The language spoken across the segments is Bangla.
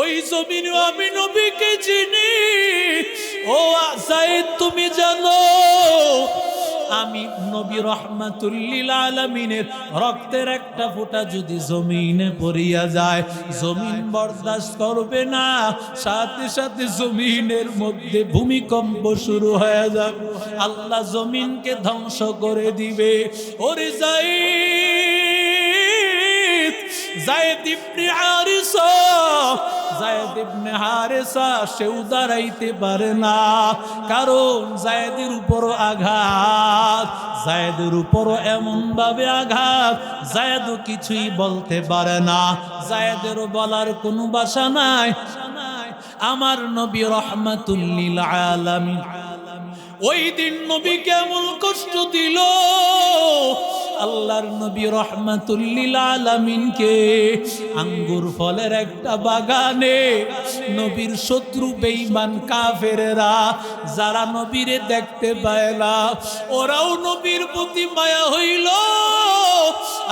ওই জমিনে আমি নবীকে চিনি। ও আসাইদ তুমি জানো, আমি নবী রহমাতুল্লিল আলমিনের রক্তের একটা ফোঁটা যদি জমিনে পড়িয়া যায়, জমিন বরদাস্ত করবে না। সাথে সাথে জমিনের মধ্যে ভূমিকম্প শুরু হয়ে যাবে। আল্লাহ জমিনকে ধ্বংস করে দিবে। ওরে যাই জায়েদ ইবনে হারিসা জায়েদ ইবনে হারিসা সেও দাঁড়াইতে পারে না। কারণ জায়েদের উপর আঘাত, জায়েদের উপর এমন ভাবে আঘাত, জায়েদও কিছুই বলতে পারে না। জায়েদেরও বলার কোনো ভাষা নাই। আমার নবী রহমাতুল্লিল আলামিন, ওই দিন নবী কেমন কষ্ট দিল। আল্লাহর নবী রহমাতুল্লিল আলামিনকে আঙ্গুর ফলের একটা বাগানে নবীর শত্রু বেঈমান কাফেরেরা, যারা নবীরে দেখতে পায় না, ওরাও নবীর প্রতি মায়া হইল।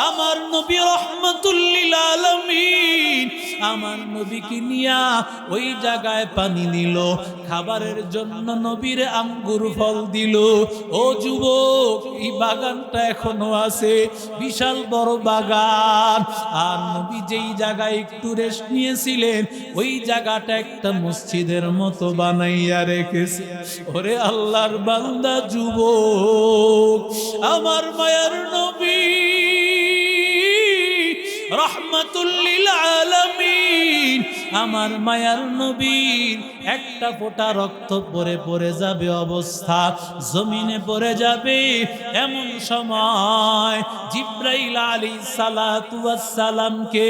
আমার নবী রহমাতুল্লিল আলামিন আমার নবীকে নিয়া ওই জায়গায় পানি নিল, খাবারের জন্য নবীর আঙ্গুর ফল দিল। ও যুবক, এই বাগানটা এখনও আছে বিশাল বড় বাগান। আর নবী যেই জায়গায় একটু রেস্ট নিয়েছিলেন, ওই জায়গাটা একটা মসজিদের মতো বানাইয়া রেখেছে। ওরে আল্লাহর বান্দা যুব আমার মায়ার নবী রহমাতুল্লিল আলামিন। আমার মায়ার নবীর একটা ফোঁটা রক্ত পরে পড়ে যাবে অবস্থা, জমিনে পড়ে যাবে এমন সময়। জিব্রাইল আলী সালাতামকে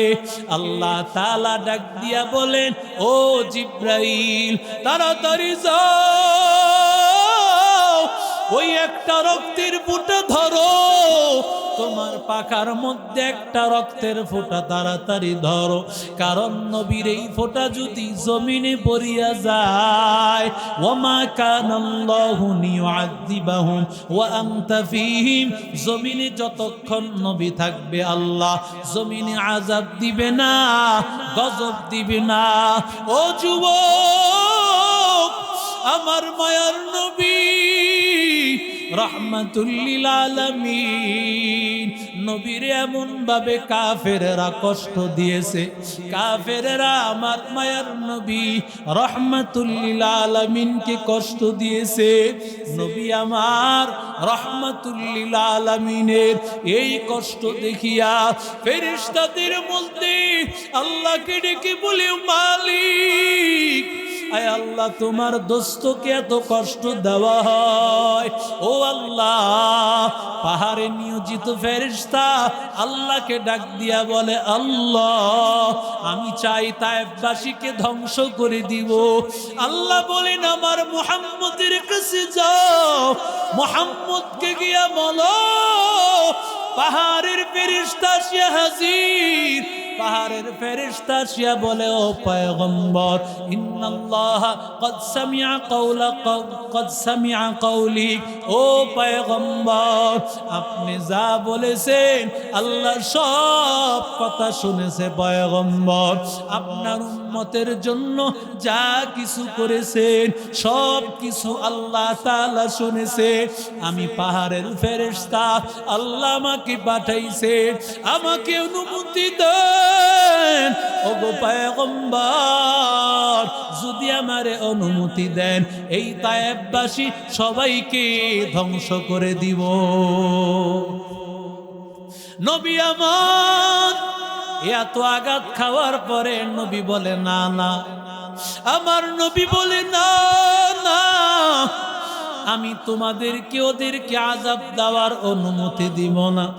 আল্লাহ তালা ডাক দিয়া বলেন, ও জিব্রাইল, তাড়াতাড়ি যাও। ওই একটা রক্তের ফুটা ধরো তোমার পাখার মধ্যে একটা রক্তের ফোঁটা, তাড়াতাড়ি ধরো। কারণ নবীর এই ফোঁটা যদি জমিনে পড়িয়া যায়, ওমা কানাল্লাহু লিয়ুআযিবাহুম ওয়া আনতা ফীহিম। জমিনে যতক্ষণ নবী থাকবে আল্লাহ জমিনে আযাব দিবে না, গজব দিবে না। ও যুবক, আমার মায়ার নবী রহমাতুল্লিল আলামিন নবীর এমন ভাবে কাফেরেরা কষ্ট দিয়েছে। কাফেরেরা আমার মায়ার নবী রহমাতুল্লিল আলামিনকে কষ্ট দিয়েছে। নবী আমার রহমাতুল্লিল আলামিনের এই কষ্ট দেখিয়া ফেরেশতাদের মধ্যে আল্লাহকে ডেকে বলে, মালিক আয় আল্লাহ, তোমার দোস্তকে এত কষ্ট দেওয়া হয়। ও আল্লাহ, পাহাড়ে নিয়োজিত ফেরিস্তা আল্লাহকে ডাক দিয়া বলে, আল্লাহ, আমি চাই তাইবাসীকে ধ্বংস করে দিব। আল্লাহ বলেন, আমার মোহাম্মদের কাছে যাও, মোহাম্মদকে গিয়া বলো, পাহাড়ের ফেরিস্তা সে হাজির পাহাড়ের ফেরিস্তা শিয়া বলে, ও পয়গম্বর, ইন্নাল্লাহ কদ সামিয়া কওলা কদ সামিয়া কওলি। ও পয়গম্বর, আপনি যা বলেছেন, আল্লাহ সব কথা শুনেছে পয়গম্বর। আপনার উম্মতের জন্য যা কিছু করেছেন, সব কিছু আল্লাহ তালা শুনেছে। আমি পাহাড়ের ফেরেশতা, আল্লাহ আমাকে পাঠাইছে আমাকে অনুমতি দেন। ওগো যদি আমারে অনুমতি দেন, এই তায়েববাসী সবাইকে ধ্বংস করে দিব। নবী আমার এত আঘাত খাওয়ার পরে নবী বলে, না না। আমার নবী বলে, না না। আমি তোমাদেরকে, ওদেরকে আজাব দেওয়ার অনুমতি দিব না।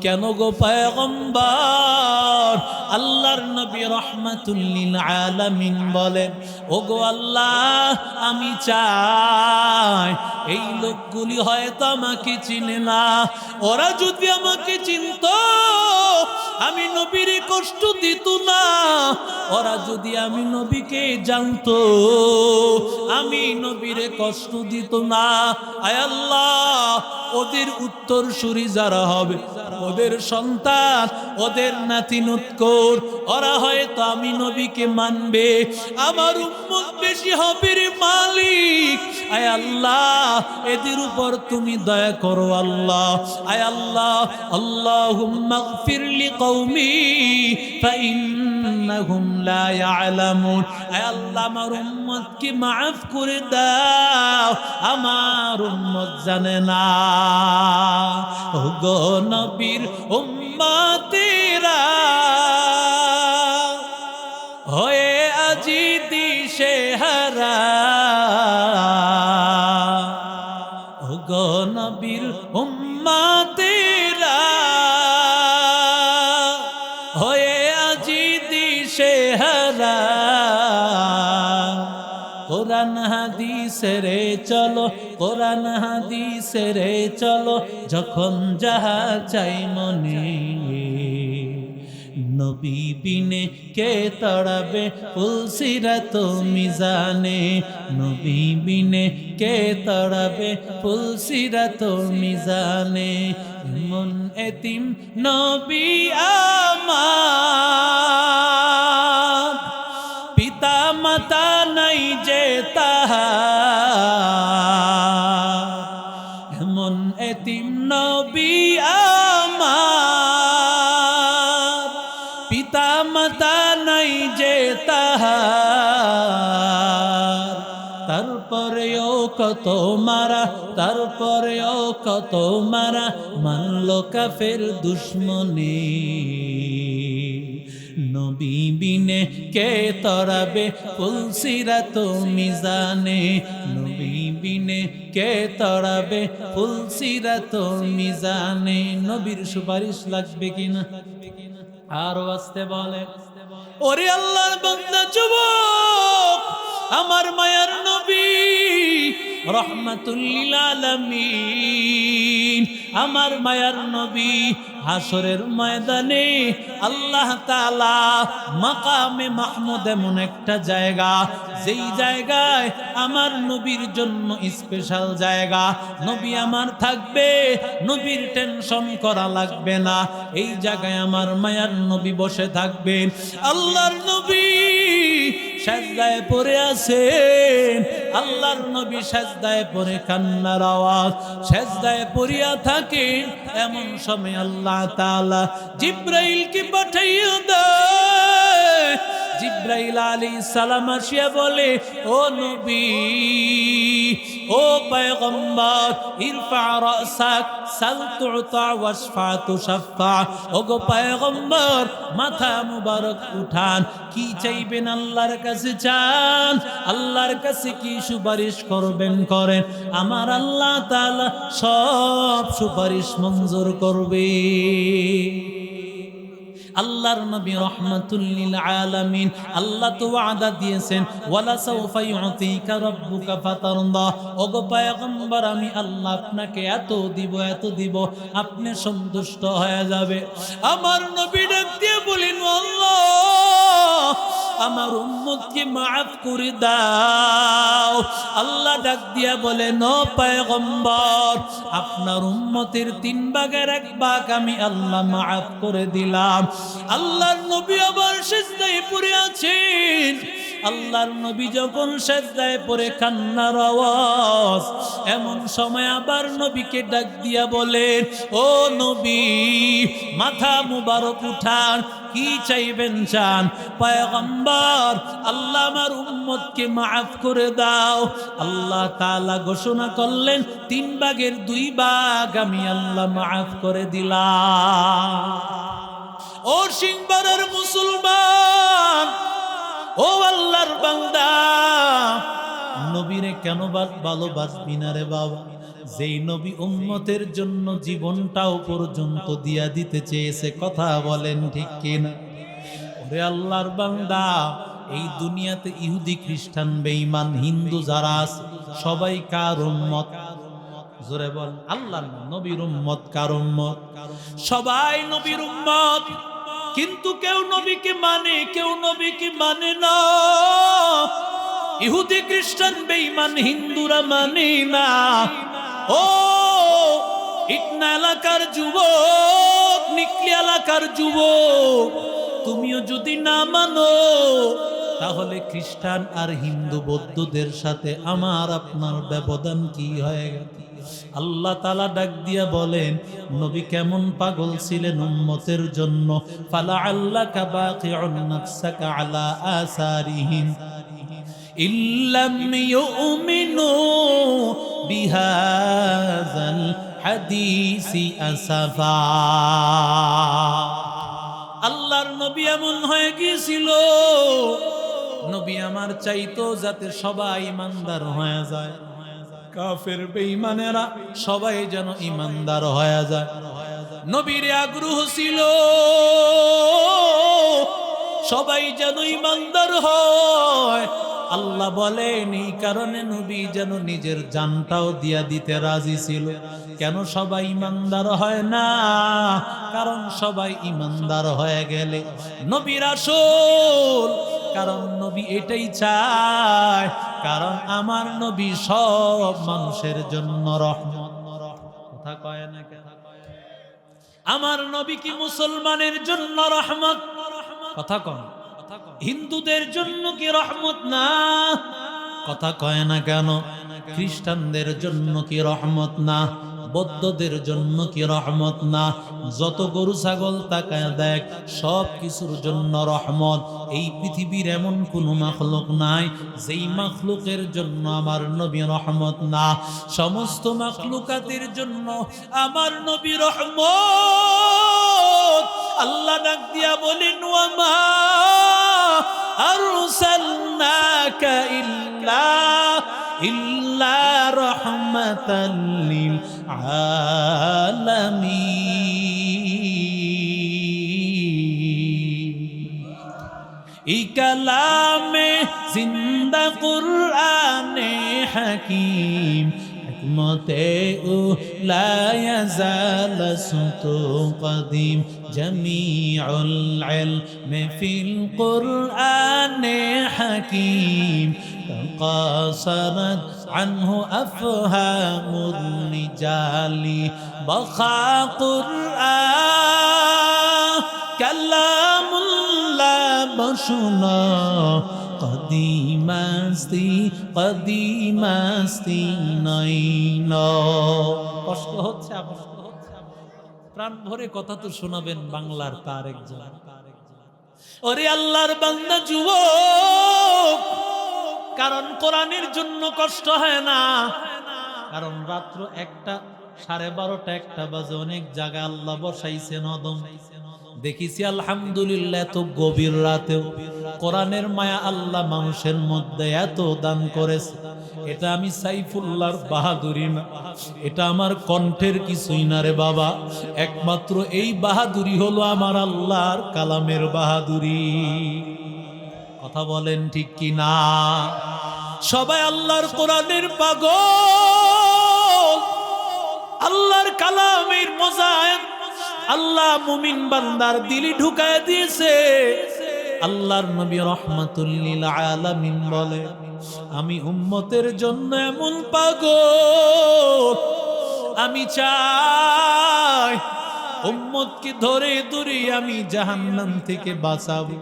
কেন গো পায়গম্বর? আল্লাহর নবী রহমাতুল্লিল আলামিন বলেন ও গো আল্লাহ, আমি চাই এই লোকগুলি হয়তো আমাকে চিনে না। ওরা যদি আমাকে চিনত আমি নবীর কষ্ট দিত না। ওরা যদি আমি নবীকে জানতো, আমি নবীরে কষ্ট দিত না। আয় আল্লাহ, ওদের উত্তর সুরি যারা হবে, ওদের সন্তান, ওদের নাতি নুৎকর ওরা হয়তো আমি নবীকে মানবে। আমার উম্মত বেশি হবে রে মালিক আয় আল্লাহ, এদের উপর তুমি দয়া করো আল্লাহ। আয় আল্লাহ, আল্লাহুম্মা গফির লিকৌমি ফাইন্নাহুম লা ইয়ালামুন। আয় আল্লাহ, আমার উম্মতকে মাফ করে দাও, আমার উম্মত জানে না। গো নবীর উম্মতেরা, হয়ে আজি দিশে হারা দিশে হারা কোরআন হাদিসে রে চলো, কোরআন হাদিসে রে চলো, যখন যাহা চাই মনে। নবী বিনে কে তড়াবে ফুলসিরাত মিজানে? নবী বিনে কে তড়াবে ফুলসিরাত মিজানে? মন এতিম নবী আমার। কত মারা, তারপরেও কত মারা, মানল কাফের দুশ্মনী। নবী বিনে কে তরাবে ফুলসিরাত মিজানে। নবী বিনে কে তরাবে ফুলসিরাত মিজানে। নবীর সুপারিশ লাগবে কিনা? আরও আসতে বলে, ওরে আল্লাহর বান্দা, যুবক, আমার মায়ার নবী। রহমাতুল্লিল আলামিন আমার মায়ার নবী হাসরের ময়দানে আল্লাহ তাআলা মাকামে মাহমুদ এমন একটা জায়গা, যেই জায়গায় আমার নবীর জন্য স্পেশাল জায়গা। নবী আমার থাকবে, নবীর টেনশন করা লাগবে না। এই জায়গায় আমার মায়ার নবী বসে থাকবেন আল্লাহর নবী সাজদায় পড়ে আছেন। আল্লাহর নবী সাজদায় পড়ে কান্নার আওয়াজ। সাজদায় পড়িয়া থাকেন এমন সময় আল্লাহ তালা জিব্রাইলকে পাঠাইয়া দেয়। জিব্রাইল আলী সালাম আসিয়া বলে, ও নবী ও পয়গম্বর, ইরফা রাসাক সাল তুতা ওয়াশফা তুশাফা। ও গো পয়গম্বর, মাথা মুবারক উঠান, কি চাইবেন আল্লাহর কাছে চান? আল্লাহর কাছে কি সুপারিশ করবেন করেন? আমার আল্লাহ তাআলা সব সুপারিশ মঞ্জুর করবে। আল্লাহর নবী রহমাতুল্লিল আলামিন, আল্লাহ তো ওয়াদা দিয়েছেন, ওয়ালা সাউফা ইউতিকা রাব্বুকা ফাতারদা। ওগো পয়গম্বর, আমি আল্লাহ আপনাকে এত দিব এত দিব, আপনি সন্তুষ্ট হয়ে যাবে। আমার নবী ডাক দিয়ে বলেন, আল্লাহ আমার উম্মতকে মাফ করে দাও। আল্লাহ ডাক দিয়া বলে, ন পায়গম্বর, আপনার উম্মতের তিন ভাগের এক বাঘ আমি আল্লাহ মাফ করে দিলাম। আল্লাহর নবী আবার নাই পড়ে আছেন। আল্লাহর নবী যখন সেজদায় পড়ে কান্নার আওয়াজ, এমন সময় আবার নবীকে ডাক দিয়া বলেন ও নবী, মাথা মুবারক উঠান, কি চাইবেন চান? পয়গম্বর, আল্লাহ আমার উম্মতকে মাফ করে দাও। আল্লাহ তাআলা ঘোষণা করলেন, তিন ভাগের দুই ভাগ আমি আল্লাহ মাফ করে দিলাম। ও সিংবারের মুসলমান আল্লাহর বান্দা। নবীরে কেন ভালোবাসবি না রে বাবা? যেই নবী উম্মতের জন্য জীবনটাও পর্যন্ত দিয়া দিতে চেয়েছে কথা বলেন ঠিক কিনা? ওরে আল্লাহর বান্দা এই দুনিয়াতে ইহুদি খ্রিস্টান বেঈমান হিন্দু যারা আছে সবাই কার উম্মত? জোরে বল আল্লাহর নবীর উম্মত কার উম্মত? সবাই নবীর উম্মত। কিন্তু কেউ নবীকে মানে কেউ নবীকে মানে না। ইহুদি খ্রিস্টান বেঈমান, হিন্দুরা মানে না। ও, ইটনা এলাকার যুবক, নিকলি এলাকার যুবক, তুমিও যদি না মানো, তাহলে খ্রিস্টান আর হিন্দু বৌদ্ধদের সাথে আমার আপনার ব্যবধান কি হয়ে গেল? আল্লাহ তালা ডাক দিয়া বলেন, নবী কেমন পাগল ছিলেন উম্মতের জন্য। ফালা আল্লাহ কাবাকা আলা আসাফা। আল্লাহর নবী এমন হয়ে গিয়েছিল, নবী আমার চাইতো যাতে সবাই ইমানদার হয়ে যায়। কাফের বেঈমানেরা সবাই যেন ইমানদার হয়ে যায়। নবীর আগ্রহ ছিল, সবাই যেন ইমানদার হয়। আল্লাহ বলেন, এই কারণে নবী যেন নিজের জানটাও দিয়া দিতে রাজি ছিল। কেন সবাই ইমানদার হয় না? কারণ সবাই ইমানদার হয়ে গেলে। নবীর আসল কারণ নবী এটাই চায়, কারণ আমার নবী সব মানুষের জন্য রহমত। কথা কয় না কেন? আমার নবী কি মুসলমানের জন্য রহমত? কথা কন। হিন্দুদের জন্য কি রহমত না? কথা কয় না কেন? খ্রিস্টানদের জন্য কি রহমত না? বৌদ্ধদের জন্য কি রহমত না? যত গরু, ছাগল তাকায় দেখ, সব কিছুর জন্য রহমত। এই পৃথিবীর এমন কোন মাখলুক নাই, যেই মাখলুকের জন্য আমার নবী রহমত না। সমস্ত মাখলুকাতের জন্য আমার নবী রহমত। আল্লাহ ডাক দিয়া বলেন, ওয়ামা ইল্লা ইল্লা রাহমাতাল লিল العالمين. كلام زند قرآن حكيم حکمتے لا يزال صوت قديم جميع العلم في القرآن حكيم تقاصرت عنه أفهام الرجال بقى قرآن كلام الله بشنا قديم استي قديم استي নাইনা কষ্ট হচ্ছে আপনার প্রাণ ভরে কথা তো শোনাবেন বাংলার তার একজন ওরে আল্লাহর বান্দা যুবক কারণ কোরআনের জন্য কষ্ট হয় না। কারণ রাত্র একটা, সাড়ে বারোটা একটা বাজে, অনেক জায়গায় আল্লাহ বসাইছে নদম। দেখিছি আলহামদুলিল্লাহ এত গভীর রাতেও কোরআনের মায়া আল্লাহ মানুষের মধ্যে এত দান করেছে। এটা আমি সাইফুল্লাহর বাহাদুরি না। এটা আমার কণ্ঠের কিছুই না রে বাবা। একমাত্র এই বাহাদুরি হলো আমার আল্লাহর কালামের বাহাদুরি। কথা বলেন ঠিক কি না সবাই আল্লাহর কোরআনের পাগল। আল্লাহর কালামের মজায় আল্লাহ মুমিন বান্দার দিলি ঢুকায় দিয়েছে। আল্লাহর নবী রহমাতুল্লিল আলামিন বলে, আমি উম্মতের জন্য এমন পাগল। আমি চাই উম্মতকে ধরে ধরে আমি জাহান্নাম থেকে বাঁচাবো।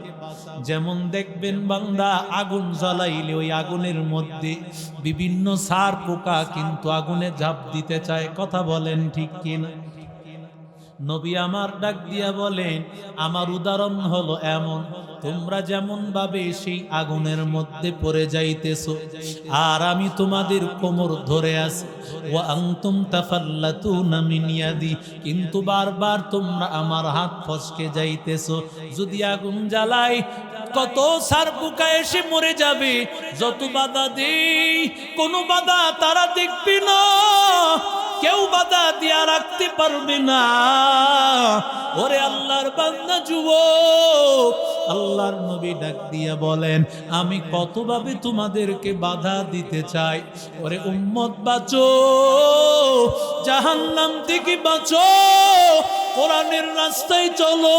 যেমন দেখবেন বান্দা আগুন জ্বালাইলে ওই আগুনের মধ্যে বিভিন্ন সার পোকা কিন্তু আগুনে ঝাঁপ দিতে চায়। কথা বলেন ঠিক কিনা? নবী আমার ডাক দিয়া বলেন, আমার উদাহরণ হলো এমন, তোমরা যেমন ভাবে সেই আগুনের মধ্যে পড়ে যাইতেছো, আর আমি তোমাদের কোমর ধরে আছি। ও আংতুম তাফাল্লাতুনা মিন ইয়াদি, কিন্তু বারবার তোমরা আমার হাত ফসকে যাইতেছো। যদি আগুন জ্বালাই, কত সার পোকা এসে মরে যাবে। যত বাধা দেই, কোনো বাধা তারা দেখবে না। কেউ বাধা দিয়া রাখতে পারবে না। ওরে আল্লাহর বান্দা যুব আল্লাহর নবী ডাক দিয়া বলেন, আমি কতভাবে তোমাদেরকে বাধা দিতে চাই? ওরে উম্মত, বাঁচো, জাহান্নাম থেকে বাঁচো, কোরআনের রাস্তায় চলো।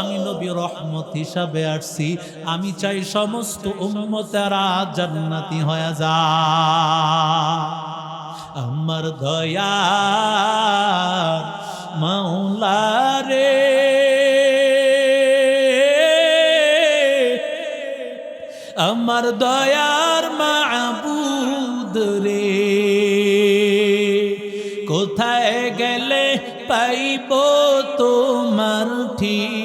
আমি নবী রহমত হিসাবে আসছি, আমি চাই সমস্ত উম্মতেরা জান্নাতি হয়ে যা আমার দয়ার মাওলা রে। আমার দয়ার মাবুদ রে। কোথায় গেলে পাইব তোমার ঠিকানা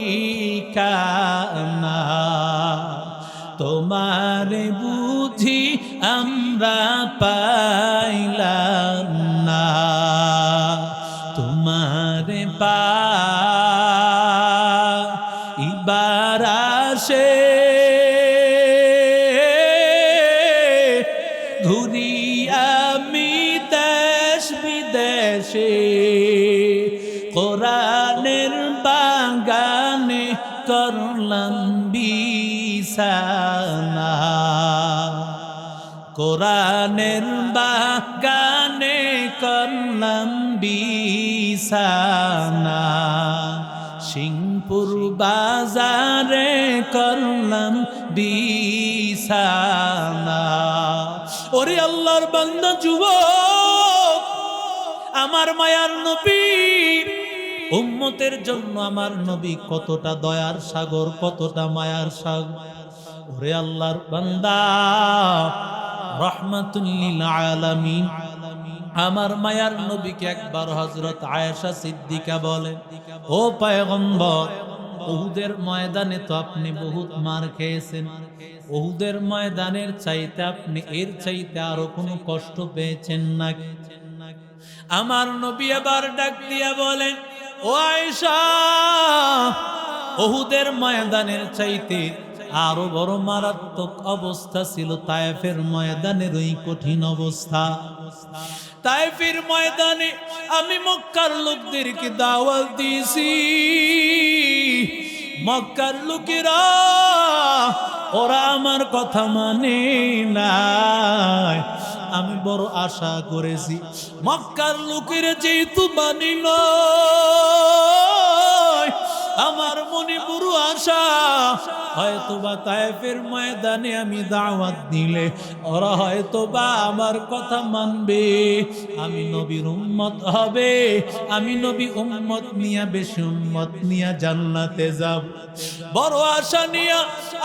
কোরআনের বাগানে করলাম বিছানা। কোরআনের বাগানে করলাম বিছানা। সিংপুর বাজারে করলাম বিছানা। ওরে আল্লাহর বান্দা যুবক, আমার মায়ার নবী উম্মতের জন্য আমার নবী কতটা দয়ার সাগর, কতটা মায়ার সাগর ওরে আল্লাহর বান্দা রহমাতুল্লিল আলামিন। আমার মায়ার নবীকে একবার হজরত আয়েশা সিদ্দিকা বলেন ও পায়গম্বর ওহুদের ময়দানে তো আপনি বহুত মার খেয়েছেন। ওহুদের ময়দানের চাইতে আপনি এর চাইতে আরও কোনো কষ্ট পেয়েছেন নাকি? আমার নবী আবার ডাক দিয়া বলেন ও আয়েশা, ওহুদের ময়দানের চাইতে আরও বড় মারাত্মক অবস্থা ছিল তায়েফের ময়দানের ওই কঠিন অবস্থা। তায়েফের ময়দানে আমি মক্কার লোকদেরকে দাওয়াত দিয়েছি। মক্কার লোকেরা, ওরা আমার কথা মানে নাই। আমি বড় আশা করেছি। মক্কার লোকেরা যেহেতু মানি আমার মনে বড় আশা। হয়তো বা তায়েফের ময়দানে আমি দাওয়াত দিলে ওরা হয়তো বা আমার কথা মানবে। আমি নবীর উম্মত হবে, আমি নবী উম্মত নিয়া, বেশি উম্মত নিয়া জান্নাতে যাব। বড় আশা নিয়া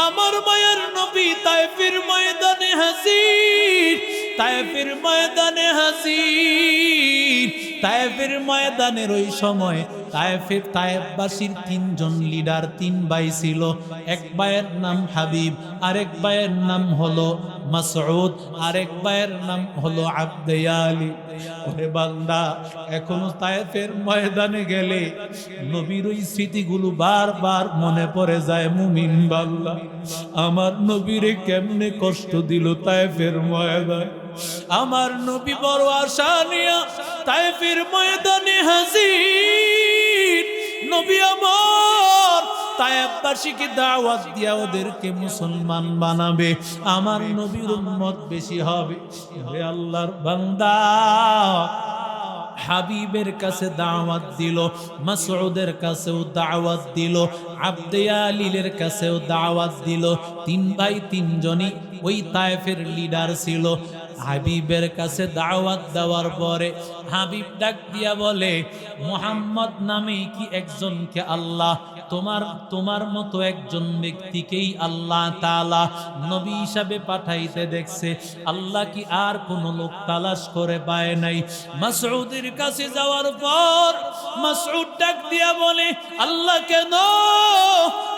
আমার মায়ের নবী তায়েফের ময়দানে হাসির তায়েফের ময়দানে হাসির তায়েফের ময়দানের ওই সময় তায়েফের তায়েফবাসীর তিনজন লিডার তিন ভাই ছিল। এক ভাইয়ের নাম হাবিব, আরেক ভাইয়ের নাম হলো মাসউদ, আরেক ভাইয়ের নাম হলো আব্দেয়ালি। ওরে বান্দা, এখনও তায়েফের ময়দানে গেলে নবীর ওই স্মৃতিগুলো বারবার মনে পড়ে যায় মুমিন বাল্লা আমার নবীরে কেমনে কষ্ট দিল তায়েফের ময়দান। আমার নবী বড় আশা নিয়া তায়েফের ময়দানে হাজির। নবী আমার তায়েববাসীকে দাওয়াত দিয়া ওদেরকে মুসলমান বানাবে। আমার নবীর উম্মত বেশি হবে। আল্লাহর বান্দা। হাবিবের কাছে দাওয়াত দিল, মাসউদের কাছেও দাওয়াত দিল, আব্দে আলিলের কাছেও দাওয়াত দিল। তিন ভাই তিনজনই ওই তায়েফের লিডার ছিল। হাবিবের কাছে দাওয়াত দেওয়ার পরে হাবিব ডাক দিয়া বলে, মোহাম্মদ নামে কি একজনকে আল্লাহ? তোমার তোমার মতো একজন ব্যক্তিকেই আল্লাহ তালা নবী হিসাবে পাঠাইতে দেখছে। আল্লাহ কি আর কোন লোক তালাশ করে পায় নাই? মাসউদের কাছে যাওয়ার পর মাসউদ ডাক দিয়া বলে, আল্লাহ কেন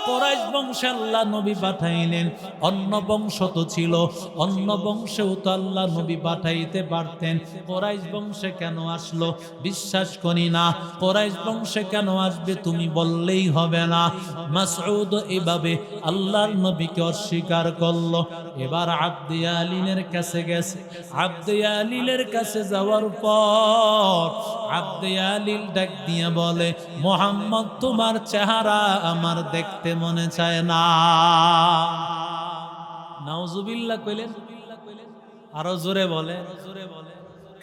কোরাইশ বংশে আল্লাহ নবী পাঠাইলেন। অন্য বংশ তো ছিল, অন্য বংশেও তো আল্লাহ নবী পাঠাইতে পারতেন। কোরাইশ বংশে কেন আসলো? বিশ্বাস করি না। কোরাইশ বংশে কেন আসবে তুমি বললেই হবে না। মাসউদ এভাবে আল্লাহর নবীকে অস্বীকার করল। এবার আব্দে আলিনের কাছে গেছে। আব্দে আলিলের কাছে যাওয়ার পর আব্দে আলিল ডাক দিয়ে বলে, মোহাম্মদ, তোমার চেহারা আমার দেখতে মনে চায় না। নাউজুবিল্লাহ কইলেন, আরও জোরে বলে জোরে বলে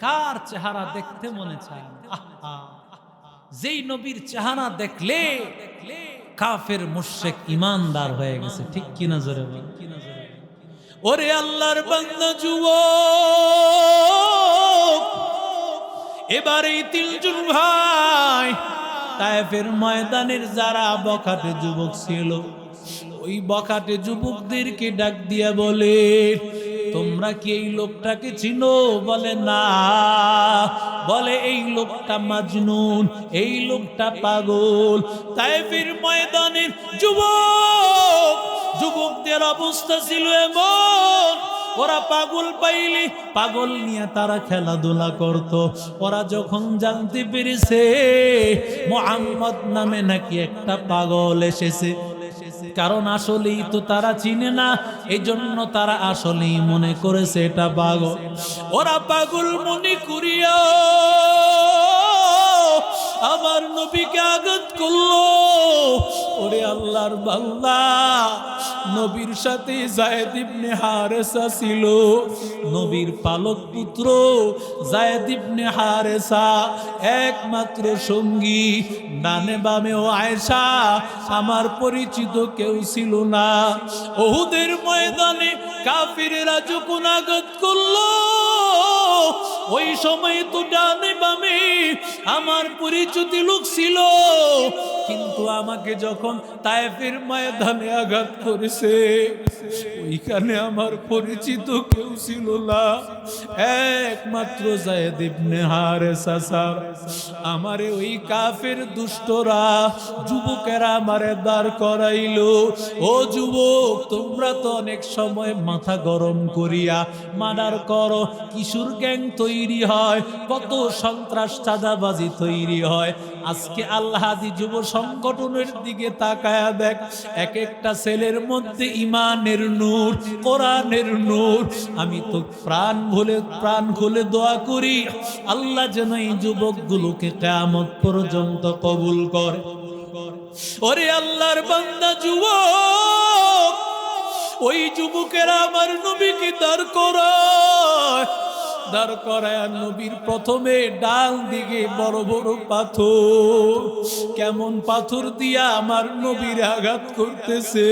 কার চেহারা দেখতে মনে চায়। যেই নবীর চেহারা দেখলে কাফের মুশরিক ইমানদার হয়ে গেছে, ঠিক কিনা জোরে বলে ওরে আল্লাহর বান্দা যুবক, এবার তিনজন ভাই তায়েফের ময়দানের যারা বখাটে যুবক ছিল, ওই বখাটে যুবকদেরকে ডাক দিয়া বলে, তোমরা কি এই লোকটাকে চিনো? বলে, না। বলে, এই লোকটা মাজনুন, এই লোকটা পাগল। তাইফের ময়দানের যুবক, যুবকদের অবস্থা ছিল এমন ওরা পাগল পাইলে পাগল নিয়ে তারা খেলাধুলা করত। ওরা যখন জানতে পেরেছে, মোহাম্মদ নামে নাকি একটা পাগল এসেছে। কারণ আসলেই তো তারা চিনে না এই জন্য তারা আসলেই মনে করেছে এটা পাগল। ওরা পাগল মনে করিয়া আমার নবীকে আঘাত করল। ওরে আল্লাহর বান্দা নবীর সাথে জায়েদ ইবনে ছিল। নবীর পালক পুত্র জায়েদ ইবনে একমাত্র সঙ্গী। ডানে বামে ও আয়েশা, আমার পরিচিত কেউ ছিল না। ওহুদের ময়দানে কাফিরেরা যখন করল, ওই সময় তো ডানে বামে আমার পরিচিত লোক ছিল। কিন্তু আমাকে যখন তায়েফের ময়দানে আঘাত করেছে, ওইখানে আমার পরিচিত কেউ ছিল না। একমাত্র জায়েদ ইবনে হারেসা আমারে ওই কাফের দুষ্টরা, যুবকেরা আমারে দাঁড় করাইলো। ও যুবক, তোমরা তো অনেক সময় মাথা গরম করিয়া মার্ডার করো। কিশোর গ্যাং তৈরি হয়, কত সন্ত্রাস চাঁদাবাজি তৈরি হয়। আজকে আল্লাহাদি যুব সংগঠনের দিকে তাকায়া দেখ এক একটা ছেলের মধ্যে ইমানের নূর, কোরআনের নূর। আমি তো প্রাণ ভুলে, প্রাণ খুলে দোয়া করি, আল্লাহ যেন এই যুবকগুলোকে কেয়ামত পর্যন্ত কবুল করে। ওরে আল্লাহর বান্দা যুবক, ওই যুবকেরা আমার নবীকে দাঁড় করায় দাঁড় করায় নবীর প্রথমে ডাল দিকে বড় বড় পাথর। কেমন পাথর দিয়া আমার নবীর আঘাত করতেছে।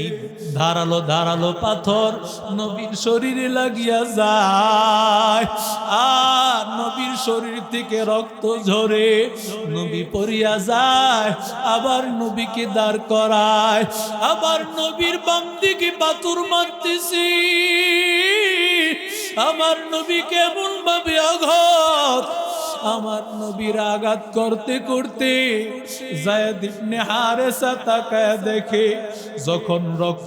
এই ধারালো ধারালো পাথর নবীর শরীরে লাগিয়া যায়। আর নবীর শরীর থেকে রক্ত ঝরে নবী পড়িয়া যায়। আবার নবীকে দাঁড় করায়। আবার নবীর বাম দিকে পাথর মারতেছি। আমার নবী কেমন ভাবে আঘাত? আমার নবীর আঘাত করতে করতে জায়দ ইবনে হারেসা তাকায় দেখে, যখন রক্ত